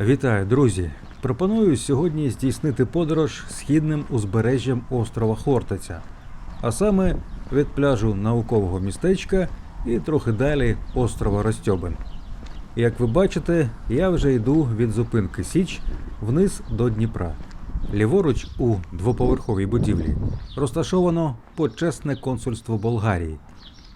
Вітаю, друзі! Пропоную сьогодні здійснити подорож східним узбережжям острова Хортиця, а саме від пляжу наукового містечка і трохи далі острова Ростьобин. Як ви бачите, я вже йду від зупинки Січ вниз до Дніпра. Ліворуч у двоповерховій будівлі розташовано почесне консульство Болгарії.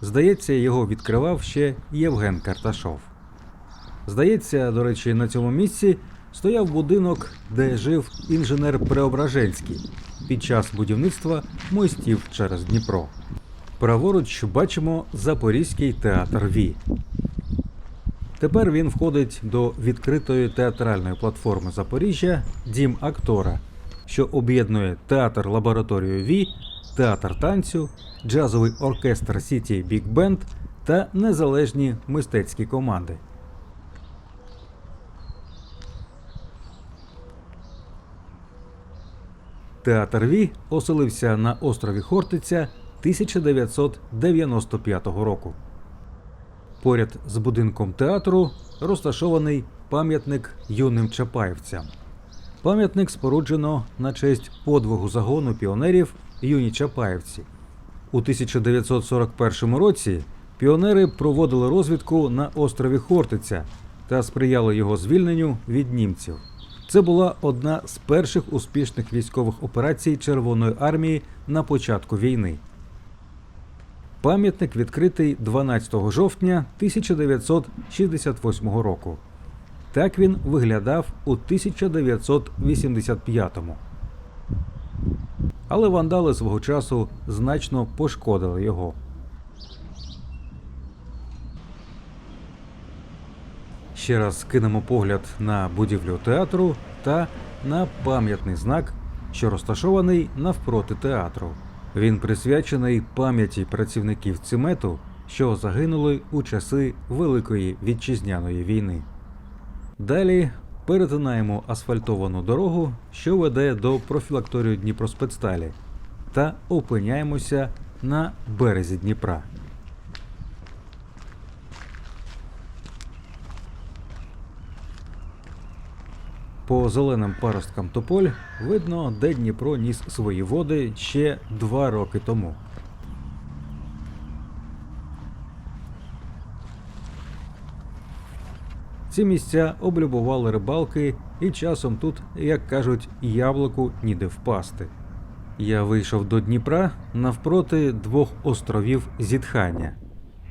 Здається, його відкривав ще Євген Карташов. Здається, до речі, на цьому місці стояв будинок, де жив інженер Преображенський під час будівництва мостів через Дніпро. Праворуч бачимо Запорізький театр Ві. Тепер він входить до відкритої театральної платформи Запоріжжя Дім актора, що об'єднує театр лабораторію Ві, театр танцю, джазовий оркестр Сіті Біг Бенд та незалежні мистецькі команди. Театр Ві оселився на острові Хортиця 1995 року. Поряд з будинком театру розташований пам'ятник юним чапаївцям. Пам'ятник споруджено на честь подвигу загону піонерів юні Чапаївці. У 1941 році піонери проводили розвідку на острові Хортиця та сприяли його звільненню від німців. Це була одна з перших успішних військових операцій Червоної армії на початку війни. Пам'ятник відкритий 12 жовтня 1968 року. Так він виглядав у 1985-му. Але вандали свого часу значно пошкодили його. Ще раз кинемо погляд на будівлю театру та на пам'ятний знак, що розташований навпроти театру. Він присвячений пам'яті працівників цимету, що загинули у часи Великої вітчизняної війни. Далі перетинаємо асфальтовану дорогу, що веде до профілакторію Дніпроспецсталі, та опиняємося на березі Дніпра. По зеленим паросткам тополь видно, де Дніпро ніс свої води ще два роки тому. Ці місця облюбували рибалки, і часом тут, як кажуть, яблуку ніде впасти. Я вийшов до Дніпра навпроти двох островів зітхання.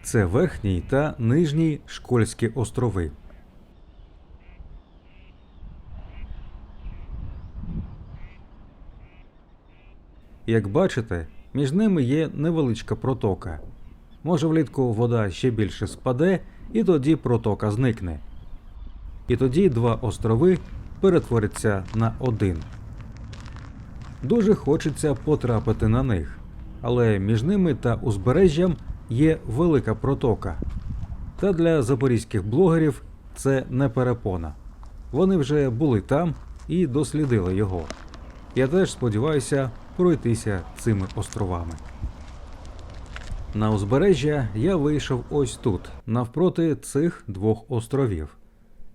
Це верхній та нижній Школьські острови. Як бачите, між ними є невеличка протока. Може, влітку вода ще більше спаде, і тоді протока зникне. І тоді два острови перетворяться на один. Дуже хочеться потрапити на них, але між ними та узбережжям є велика протока. Та для запорізьких блогерів це не перепона. Вони вже були там і дослідили його. Я теж сподіваюся пройтися цими островами. На узбережжя я вийшов ось тут, навпроти цих двох островів,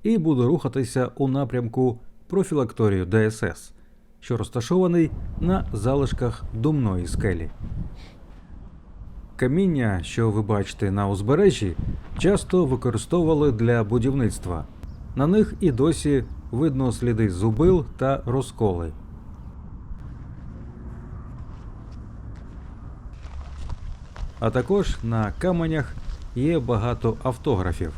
і буду рухатися у напрямку профілакторію ДСС, що розташований на залишках думної скелі. Каміння, що ви бачите на узбережжі, часто використовували для будівництва. На них і досі видно сліди зубил та розколи. А також на каменях є багато автографів.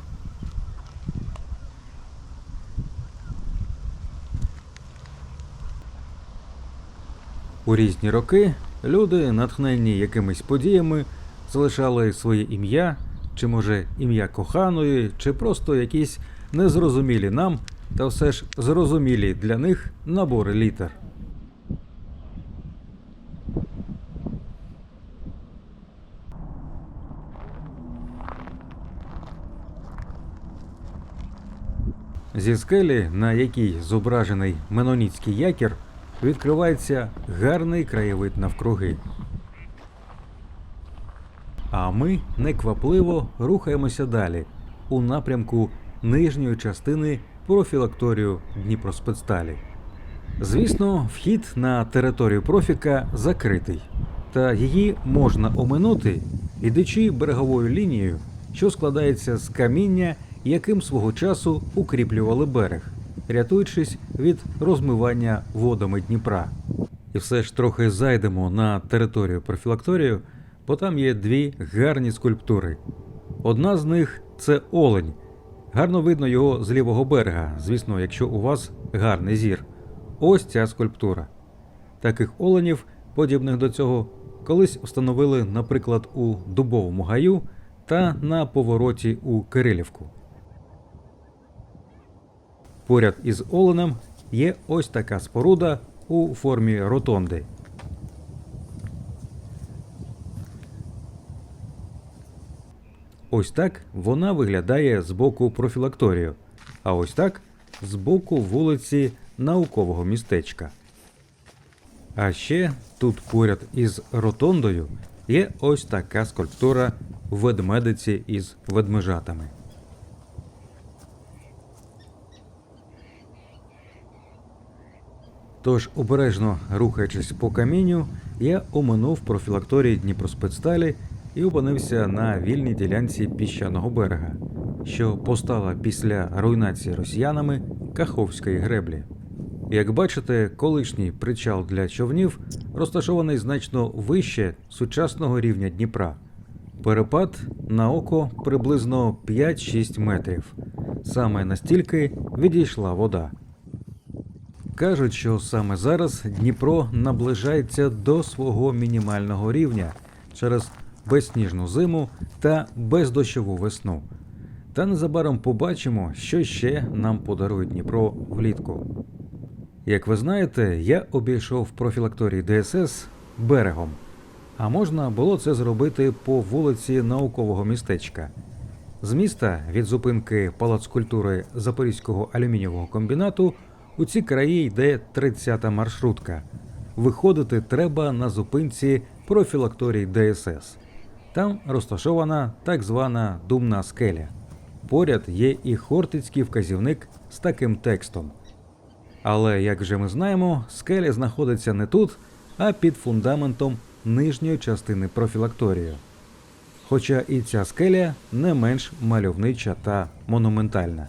У різні роки люди, натхнені якимись подіями, залишали своє ім'я, чи може ім'я коханої, чи просто якісь незрозумілі нам, та все ж зрозумілі для них набори літер. Зі скелі, на якій зображений меноніцький якір, відкривається гарний краєвид навкруги. А ми неквапливо рухаємося далі у напрямку нижньої частини профілакторію Дніпроспецсталі. Звісно, вхід на територію профіка закритий, та її можна оминути, ідучи береговою лінією, що складається з каміння, яким свого часу укріплювали берег, рятуючись від розмивання водами Дніпра. І все ж трохи зайдемо на територію профілакторію, бо там є дві гарні скульптури. Одна з них це олень. Гарно видно його з лівого берега, звісно, якщо у вас гарний зір. Ось ця скульптура. Таких оленів, подібних до цього, колись встановили, наприклад, у Дубовому гаю та на повороті у Кирилівку. Поряд із оленем є ось така споруда у формі ротонди. Ось так вона виглядає з боку профілакторію, а ось так з боку вулиці наукового містечка. А ще тут поряд із ротондою є ось така скульптура ведмедиці із ведмежатами. Тож, обережно рухаючись по камінню, я оминув профілакторії Дніпроспецсталі і опинився на вільній ділянці піщаного берега, що постала після руйнації росіянами Каховської греблі. Як бачите, колишній причал для човнів розташований значно вище сучасного рівня Дніпра. Перепад на око приблизно 5-6 метрів. Саме настільки відійшла вода. Кажуть, що саме зараз Дніпро наближається до свого мінімального рівня через безсніжну зиму та бездощову весну. Та незабаром побачимо, що ще нам подарує Дніпро влітку. Як ви знаєте, я обійшов профілакторій ДСС берегом, а можна було це зробити по вулиці наукового містечка. З міста від зупинки Палац культури Запорізького алюмінієвого комбінату у ці краї йде 30-та маршрутка. Виходити треба на зупинці профілакторій ДСС. Там розташована так звана думна скеля. Поряд є і хортицький вказівник з таким текстом. Але, як вже ми знаємо, скеля знаходиться не тут, а під фундаментом нижньої частини профілакторію. Хоча і ця скеля не менш мальовнича та монументальна.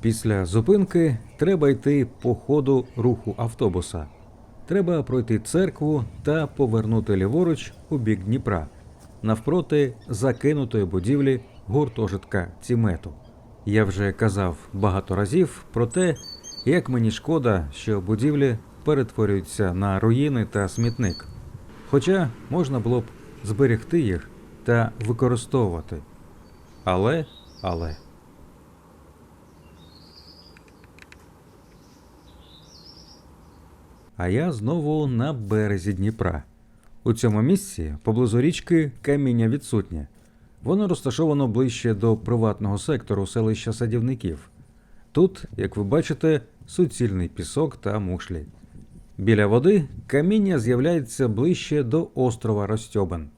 Після зупинки треба йти по ходу руху автобуса. Треба пройти церкву та повернути ліворуч у бік Дніпра, навпроти закинутої будівлі гуртожитка Цімету. Я вже казав багато разів про те, як мені шкода, що будівлі перетворюються на руїни та смітник. Хоча можна було б зберегти їх та використовувати. Але, але. А я знову на березі Дніпра. У цьому місці поблизу річки каміння відсутнє. Воно розташовано ближче до приватного сектору селища садівників. Тут, як ви бачите, суцільний пісок та мушлі. Біля води каміння з'являється ближче до острова Ростьобан.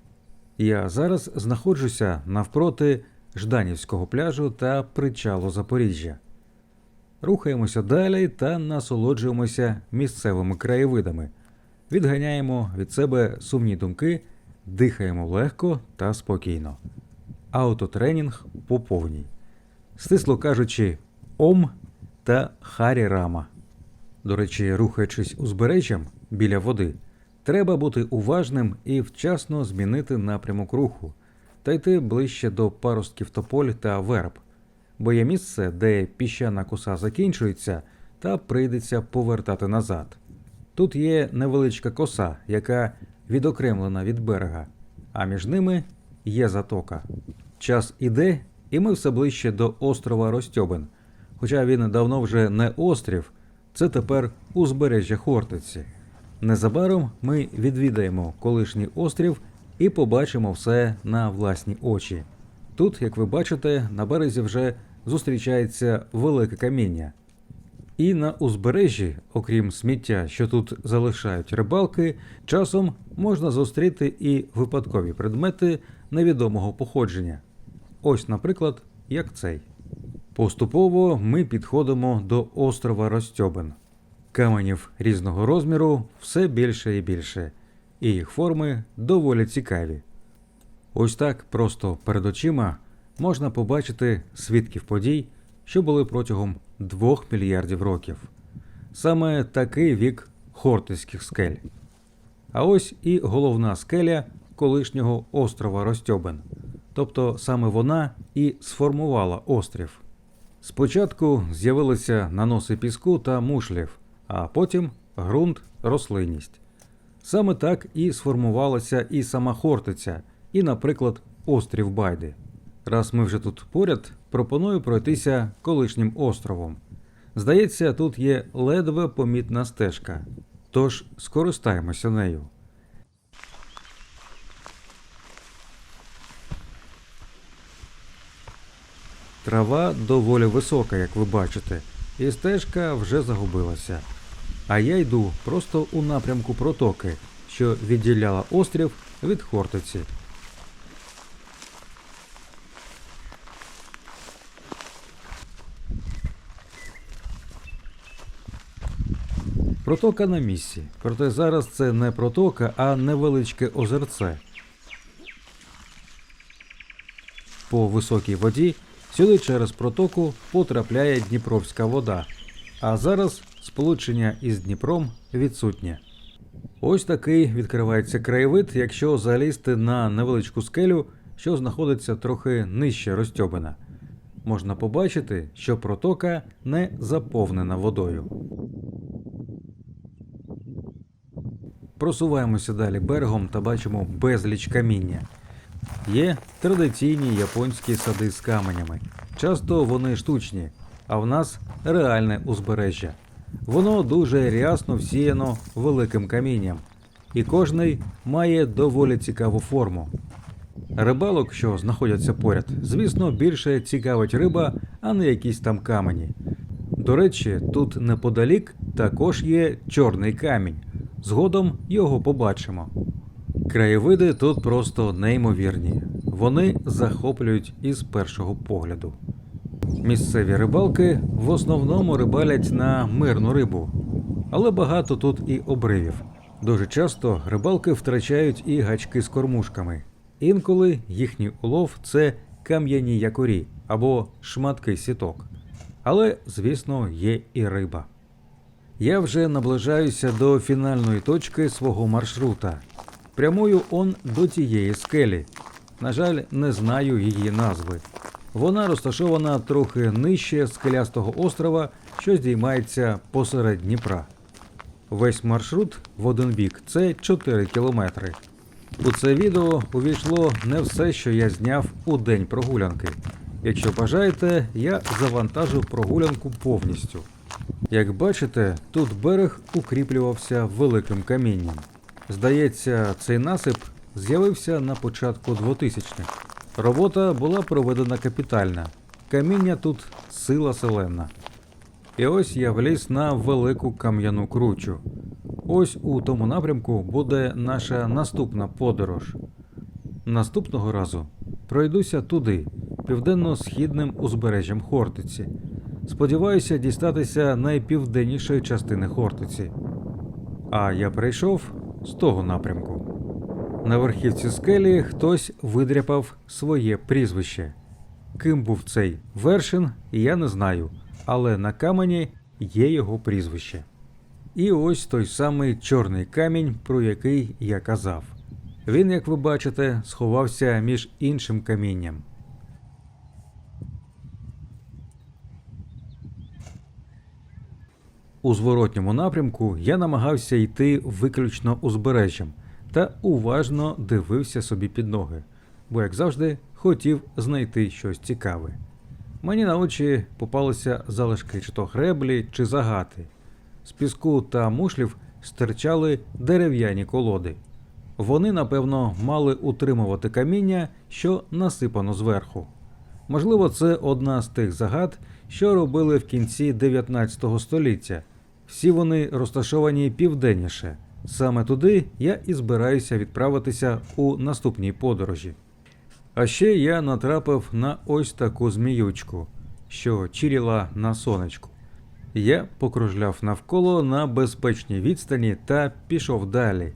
Я зараз знаходжуся навпроти Жданівського пляжу та причалу Запоріжжя. Рухаємося далі та насолоджуємося місцевими краєвидами. Відганяємо від себе сумні думки, дихаємо легко та спокійно. Автотренінг по повній. Стисло кажучи, Ом та Харі Рама. До речі, рухаючись узбережжям біля води, треба бути уважним і вчасно змінити напрямок руху та йти ближче до паростків тополь та верб, бо є місце, де піщана коса закінчується, та прийдеться повертати назад. Тут є невеличка коса, яка відокремлена від берега, а між ними є затока. Час іде, і ми все ближче до острова Ростьобин. Хоча він давно вже не острів, це тепер узбережжя Хортиці. Незабаром ми відвідаємо колишній острів і побачимо все на власні очі. Тут, як ви бачите, на березі вже зустрічається велике каміння. І на узбережжі, окрім сміття, що тут залишають рибалки, часом можна зустріти і випадкові предмети невідомого походження. Ось, наприклад, як цей. Поступово ми підходимо до острова Ростьобин. Каменів різного розміру все більше і більше, і їх форми доволі цікаві. Ось так просто перед очима можна побачити свідків подій, що були протягом двох мільярдів років. Саме такий вік Хортиських скель. А ось і головна скеля колишнього острова Ростьобин. Тобто саме вона і сформувала острів. Спочатку з'явилися наноси піску та мушлів, а потім ґрунт, рослинність. Саме так і сформувалася і сама Хортиця, і, наприклад, острів Байди. Раз ми вже тут поряд, пропоную пройтися колишнім островом. Здається, тут є ледве помітна стежка, тож скористаємося нею. Трава доволі висока, як ви бачите, і стежка вже загубилася. А я йду просто у напрямку протоки, що відділяла острів від Хортиці. Протока на місці, проте зараз це не протока, а невеличке озерце. По високій воді сюди через протоку потрапляє Дніпровська вода, а зараз сполучення із Дніпром відсутнє. Ось такий відкривається краєвид, якщо залізти на невеличку скелю, що знаходиться трохи нижче Ростьобина. Можна побачити, що протока не заповнена водою. Просуваємося далі берегом та бачимо безліч каміння. Є традиційні японські сади з каменями. Часто вони штучні, а в нас реальне узбережжя. Воно дуже рясно всіяно великим камінням, і кожний має доволі цікаву форму. Рибалок, що знаходяться поряд, звісно, більше цікавить риба, а не якісь там камені. До речі, тут неподалік також є чорний камінь. Згодом його побачимо. Краєвиди тут просто неймовірні. Вони захоплюють із першого погляду. Місцеві рибалки в основному рибалять на мирну рибу, але багато тут і обривів. Дуже часто рибалки втрачають і гачки з кормушками. Інколи їхній улов це кам'яні якорі або шматки сіток. Але, звісно, є і риба. Я вже наближаюся до фінальної точки свого маршрута. Прямую он до тієї скелі. На жаль, не знаю її назви. Вона розташована трохи нижче скелястого острова, що здіймається посеред Дніпра. Весь маршрут в один бік це 4 кілометри. У це відео увійшло не все, що я зняв у день прогулянки. Якщо бажаєте, я завантажу прогулянку повністю. Як бачите, тут берег укріплювався великим камінням. Здається, цей насип з'явився на початку 2000-х. Робота була проведена капітальна. Каміння тут сила селена. І ось я вліз на велику кам'яну кручу. Ось у тому напрямку буде наша наступна подорож. Наступного разу пройдуся туди, південно-східним узбережжям Хортиці. Сподіваюся дістатися найпівденнішої частини Хортиці. А я прийшов з того напрямку. На верхівці скелі хтось видряпав своє прізвище. Ким був цей вершин, я не знаю, але на камені є його прізвище. І ось той самий чорний камінь, про який я казав. Він, як ви бачите, сховався між іншим камінням. У зворотньому напрямку я намагався йти виключно узбережжям та уважно дивився собі під ноги, бо, як завжди, хотів знайти щось цікаве. Мені на очі попалися залишки чи то греблі, чи загати. З піску та мушлів стирчали дерев'яні колоди. Вони, напевно, мали утримувати каміння, що насипано зверху. Можливо, це одна з тих загад, що робили в кінці 19 століття. Всі вони розташовані південніше. Саме туди я і збираюся відправитися у наступній подорожі. А ще я натрапив на ось таку зміючку. що чіріла на сонечку. Я покружляв навколо на безпечній відстані та пішов далі.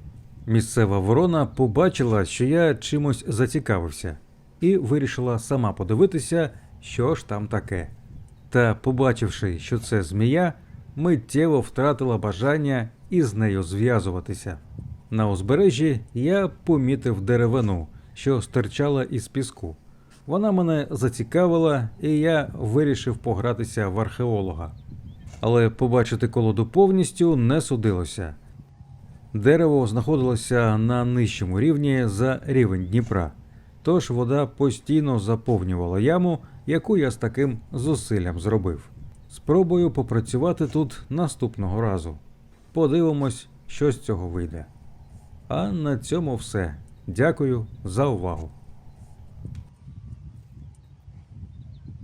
Місцева ворона побачила, що я чимось зацікавився, і вирішила сама подивитися, що ж там таке. Та, побачивши, що це змія, миттєво втратила бажання із нею зв'язуватися. На узбережжі я помітив деревину, що стирчала із піску. Вона мене зацікавила, і я вирішив погратися в археолога. Але побачити колоду повністю не судилося. Дерево знаходилося на нижчому рівні за рівень Дніпра, тож вода постійно заповнювала яму, яку я з таким зусиллям зробив. Спробую попрацювати тут наступного разу. Подивимось, що з цього вийде. А на цьому все. Дякую за увагу.